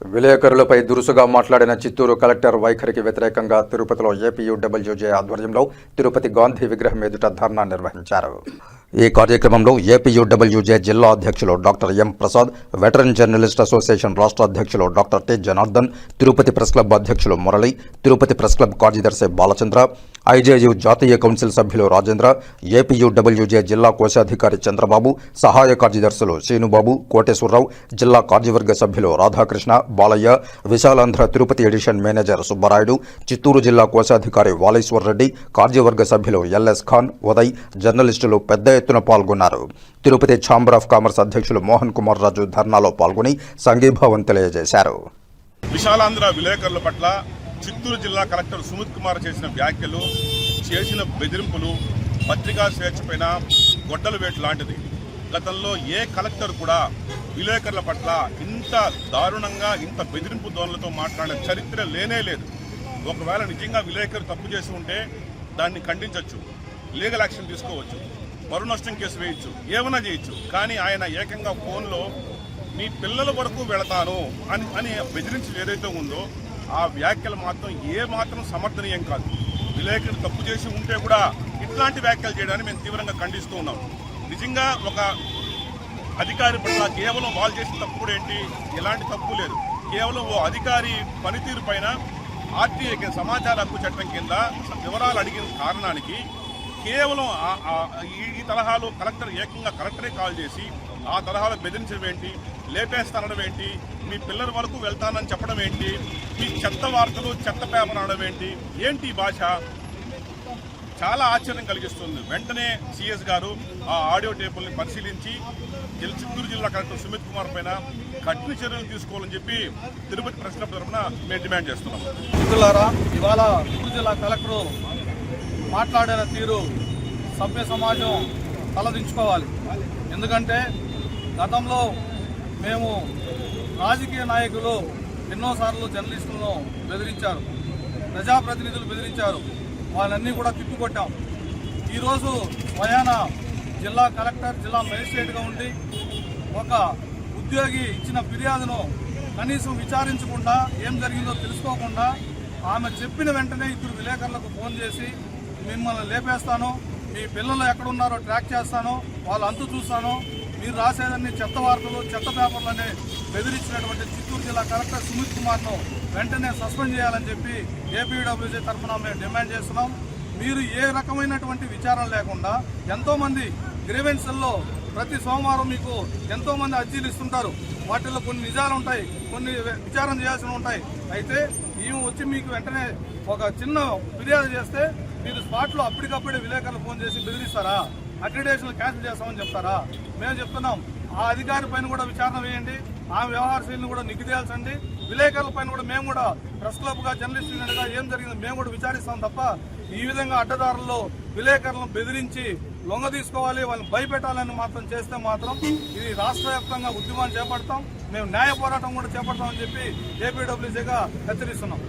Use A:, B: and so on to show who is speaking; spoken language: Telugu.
A: విలేకరులపై దురుసుగా మాట్లాడిన చిత్తూరు కలెక్టర్ వైఖరికి వ్యతిరేకంగా తిరుపతిలో ఏపీయూడబ్ల్యూజే ఆధ్వర్యంలో తిరుపతి గాంధీ విగ్రహం ఎదుట ధర్నా నిర్వహించారు. ఈ కార్యక్రమంలో ఏపీయూడబ్ల్యూజే జిల్లా అధ్యక్షులు doctor M Prasad veteran journalist association రాష్ట్ర అధ్యక్షులు doctor T Janardhan Tirupati press club అధ్యక్షులు మురళి తిరుపతి ప్రెస్ క్లబ్ కార్యదర్శి బాలచంద్ర ఐజేయు జాతీయ కౌన్సిల్ సభ్యులు రాజేంద్ర ఏపీయూడబ్ల్యూజే జిల్లా కోశాధికారి చంద్రబాబు సహాయ కార్యదర్శులు శ్రీనుబాబు కోటేశ్వరరావు జిల్లా కార్యవర్గ సభ్యులు రాధాకృష్ణ బాలయ్య విశాలాంధ్ర తిరుపతి ఎడిషన్ మేనేజర్ సుబ్బరాయుడు చిత్తూరు జిల్లా కోశాధికారి వాలేశ్వర్ రెడ్డి కార్యవర్గ సభ్యులు ఎల్ఎస్ ఖాన్ ఉదయ్ జర్నలిస్టులు పెద్ద ఎత్తున పాల్గొన్నారు. తిరుపతి ఛాంబర్ ఆఫ్ కామర్స్ అధ్యక్షులు మోహన్ కుమార్ రాజు ధర్నాలో పాల్గొని సంఘీభావం తెలియజేశారు.
B: విశాలాంధ్ర విలేకరుల పట్ల చిత్తూరు జిల్లా కలెక్టర్ సుమిత్ కుమార్ చేసిన వ్యాఖ్యలు చేసిన బెదిరింపులు పత్రికా స్వేచ్ఛ పైన గొడ్డల వేటు లాంటిది. గతంలో ఏ కలెక్టర్ కూడా విలేకరుల పట్ల ఇంత దారుణంగా ఇంత బెదిరింపు ధోరణులతో మాట్లాడిన చరిత్ర లేనే లేదు. ఒకవేళ నిజంగా విలేకరు తప్పు చేసి ఉంటే దాన్ని ఖండించవచ్చు లీగల్ యాక్షన్ తీసుకోవచ్చు మరు నష్టం కేసు వేయచ్చు ఏమైనా చేయొచ్చు. కానీ ఆయన ఏకంగా ఫోన్లో మీ పిల్లల వరకు వెళతాను అని అని బెదిరించి ఏదైతే ఉందో ఆ వ్యాఖ్యలు మాత్రం ఏ మాత్రం సమర్థనీయం కాదు. విలేకరులు తప్పు చేసి ఉంటే కూడా ఇట్లాంటి వ్యాఖ్యలు చేయడాన్ని మేము తీవ్రంగా ఖండిస్తూ ఉన్నాం. నిజంగా ఒక అధికారి పట్ల కేవలం వాళ్ళు చేసిన తప్పు కూడా ఏంటి? ఎలాంటి తప్పు లేదు. కేవలం ఓ అధికారి పనితీరు పైన ఆర్టీఐ సమాచార హక్కు చట్టం కింద వివరాలు అడిగిన కారణానికి కేవలం ఈ- ఈ తరహాలో కలెక్టర్ ఏకంగా కలెక్టరే కాల్ చేసి ఆ తరహాలో బెదిరించడం ఏంటి? లేపేస్తానడం ఏంటి? మీ పిల్లల వరకు వెళ్తానని చెప్పడం ఏంటి? మీ చెత్త వార్తలు చెత్త పేపర్ అనడం ఏంటి? ఏంటి భాష? చాలా ఆశ్చర్యం కలిగిస్తుంది. వెంటనే సిఎస్ గారు ఆ ఆడియో టేపుల్ని పరిశీలించి జిల్లా చిత్తూరు జిల్లా కలెక్టర్ సుమిత్ కుమార్ పైన కఠిన చర్యలు తీసుకోవాలని చెప్పి తిరుపతి ప్రశ్న తరఫున మేము డిమాండ్ చేస్తున్నాం.
C: మిత్రులారా ఇవాళ చిత్తూరు జిల్లా కలెక్టరు మాట్లాడిన తీరు సభ్య సమాజం తలదించుకోవాలి. ఎందుకంటే గతంలో మేము రాజకీయ నాయకులు ఎన్నోసార్లు జర్నలిస్టులను బెదిరించారు ప్రజాప్రతినిధులు బెదిరించారు. వాళ్ళన్నీ కూడా తిప్పికొట్టాం. ఈరోజు ప్రయాణ జిల్లా కలెక్టర్ జిల్లా మేజిస్ట్రేట్గా ఉండి ఒక ఉద్యోగి ఇచ్చిన ఫిర్యాదును కనీసం విచారించకుండా ఏం జరిగిందో తెలుసుకోకుండా ఆమె చెప్పిన వెంటనే ఇద్దరు విలేకరులకు ఫోన్ చేసి మిమ్మల్ని లేపేస్తాను మీ పిల్లలు ఎక్కడున్నారో ట్రాక్ చేస్తాను వాళ్ళ అంతు చూస్తాను మీరు రాసేదన్ని చెత్త వార్తలు చెత్త పేపర్లనే బెదిరించినటువంటి చిత్తూరు జిల్లా కలెక్టర్ సుమిత్ కుమార్ను వెంటనే సస్పెండ్ చేయాలని చెప్పి ఏపీడబ్ల్యూజీ తరఫున మేము డిమాండ్ చేస్తున్నాం. మీరు ఏ రకమైనటువంటి విచారణ లేకుండా ఎంతోమంది గ్రీవెన్సల్లో ప్రతి సోమవారం మీకు ఎంతోమంది అర్జీలు ఇస్తుంటారు. వాటిల్లో కొన్ని నిజాలు ఉంటాయి కొన్ని విచారణ చేయాల్సి ఉంటాయి. అయితే ఈమె వచ్చి మీకు వెంటనే ఒక చిన్న ఫిర్యాదు చేస్తే మీరు స్పాట్లో అప్పటికప్పుడే విలేకరులు ఫోన్ చేసి బెదిరిస్తారా? అక్రిడేషన్ క్యాన్సిల్ చేస్తామని చెప్తారా? మేము చెప్తున్నాం ఆ అధికారి పైన కూడా విచారణ వేయండి ఆ వ్యవహార శైలిని కూడా నిగ్గుదేయాల్సండి. విలేకరుల పైన కూడా మేము కూడా ప్రెస్ క్లబ్గా జర్నలిస్ట్ యూనియన్గా ఏం జరిగింది మేము కూడా విచారిస్తాం తప్ప ఈ విధంగా అడ్డదారుల్లో విలేకరులను బెదిరించి లొంగ తీసుకోవాలి వాళ్ళని భయపెట్టాలని మాత్రం చేస్తే మాత్రం ఇది రాష్ట్ర వ్యాప్తంగా ఉద్యమాన్ని చేపడతాం. మేము న్యాయ పోరాటం కూడా చేపడతామని చెప్పి ఏపీడబ్ల్యూసీగా హెచ్చరిస్తున్నాం.